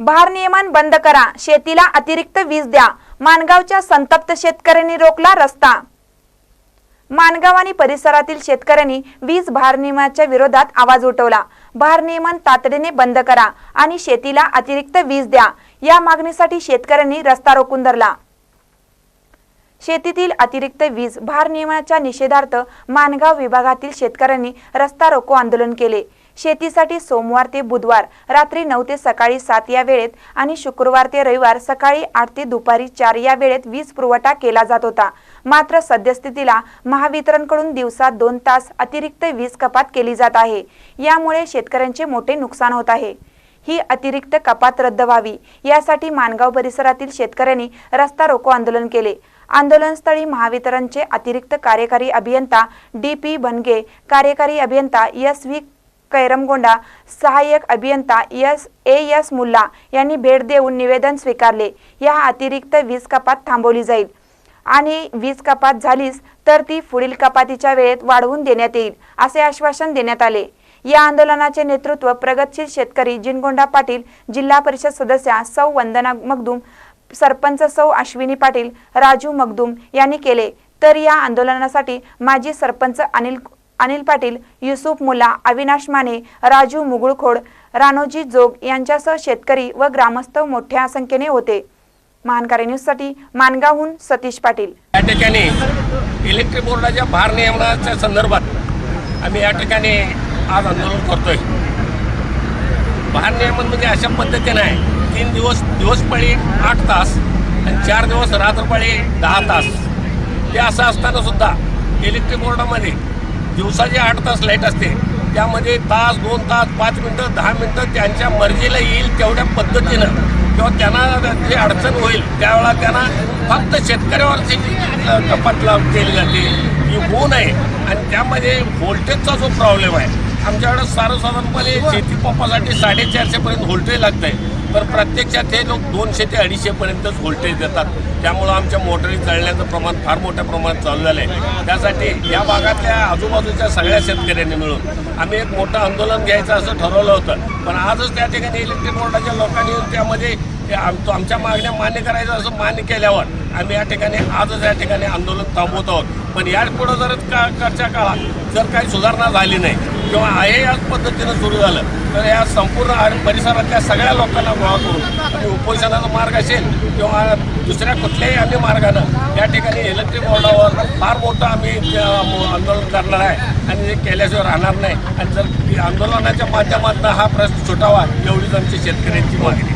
भारनियमन बंद करा. शेतीला अतिरिक्त वीज द्या. मानगावच्या संतप्त शेतकऱ्यांनी रोखला रस्ता. मानगाव आणि परिसरातील शेतकऱ्यांनी वीज भारनियमाच्या विरोधात आवाज उठवला. भारनियमन तातडीने बंद करा आणि शेतीला अतिरिक्त वीज द्या. या मागणीसाठी शेतकऱ्यांनी रस्ता रोखून धरला. शेतीतील अतिरिक्त वीज भारनियमनाच्या निषेधार्थ मानगाव विभागातील शेतकऱ्यांनी रस्ता रोको आंदोलन केले. शेतीसाठी सोमवार ते बुधवार रात्री नऊ ते सकाळी सात या वेळेत आणि शुक्रवार ते रविवार सकाळी आठ ते दुपारी चार या वेळेत वीज पुरवठा केला जात होता. मात्र सद्यस्थितीला महावितरणकडून दिवसात दोन तास अतिरिक्त वीज कपात केली जात आहे. यामुळे शेतकऱ्यांचे मोठे नुकसान होत आहे. ही अतिरिक्त कपात रद्द व्हावी यासाठी मानगाव परिसरातील शेतकऱ्यांनी रस्ता रोको आंदोलन केले. आंदोलनस्थळी महावितरणचे अतिरिक्त कार्यकारी अभियंता डी पी भनगे कार्यकारी अभियंता एस व्ही कैरमगोंडा सहाय्यक अभियंता एस ए एस मुल्ला यांनी भेट देऊन निवेदन स्वीकारले. या अतिरिक्त वीज कपात थांबवली जाईल. आणि वीज कपात झालीच तर ती पुढील कपातीच्या वेळेत वाढवून देण्यात येईल असे आश्वासन देण्यात आले. या आंदोलनाचे नेतृत्व प्रगतशील शेतकरी जिनगोंडा पाटील जिल्हा परिषद सदस्या सौ वंदना मगदूम सरपंच सौ अश्विनी पाटील राजू मगदूम यांनी केले. तर या आंदोलनासाठी माजी सरपंच अनिल अनिल पाटील युसुफ मुला अविनाश माने राजू मुगुळखोड रानोजी जोग यांच्यासह शेतकरी व ग्रामस्थ मोठ्या संख्येने होते. महानकारी न्यूजसाठी मानगावहून सतीश पाटील. या ठिकाणी इलेक्ट्रिक बोर्डाच्या भार नियमनाच्या संदर्भात आम्ही या ठिकाणी आज आंदोलन करतोय. भार नियमन म्हणजे अशा पद्धतीने आहे. तीन दिवस दिवसपाळी आठ तास आणि चार दिवस रात्रपाळी दहा तास. ते असं असताना सुद्धा इलेक्ट्रिक बोर्डामध्ये दिवसाचे आठ तास लाइट असते. त्यामध्ये तास दोन तास पाच मिनटं दहा मिनटं त्यांच्या मर्जीला येईल तेवढ्या पद्धतीनं. किंवा त्यांना जे अडचण होईल त्यावेळेला त्यांना फक्त शेतकऱ्यावरची कपात लाभ केली जाते ही होऊ नये. आणि त्यामध्ये व्होल्टेजचा जो प्रॉब्लेम आहे आमच्याकडं सर्वसाधारणपणे शेती पंपासाठी साडेचारशेपर्यंत व्होल्टेज लागतं आहे तर प्रत्यक्षात हे लोक दोनशे ते अडीचशेपर्यंतच व्होल्टेज देतात. त्यामुळं आमच्या मोटरी चालण्याचं प्रमाण फार मोठ्या प्रमाणात चालू झालं आहे त्यासाठी या भागातल्या आजूबाजूच्या सगळ्या शेतकऱ्यांनी मिळून आम्ही एक मोठं आंदोलन घ्यायचं असं ठरवलं होतं. पण आजच त्या ठिकाणी इलेक्ट्रिक बोर्डाच्या लोकांनी येऊन त्यामध्ये ते आम तो आमच्या मागण्या मान्य करायचं असं मान्य केल्यावर आम्ही या ठिकाणी आजच या ठिकाणी आंदोलन थांबवत आहोत. पण या पुढं जर का कडच्या काळात जर काही सुधारणा झाली नाही किंवा आहे याच पद्धतीनं सुरू झालं तर या संपूर्ण परिसरातल्या सगळ्या लोकांना गोळा करून आणि उपोषणाचा मार्ग असेल किंवा दुसऱ्या कुठल्याही आम्ही मार्गानं या ठिकाणी इलेक्ट्रिक बोर्डावर फार मोठं आम्ही आंदोलन करणार आहे आणि ते केल्याशिवाय राहणार नाही. आणि जर आंदोलनाच्या माध्यमातून हा प्रश्न सुटावा एवढीच आमची शेतकऱ्यांची मागणी.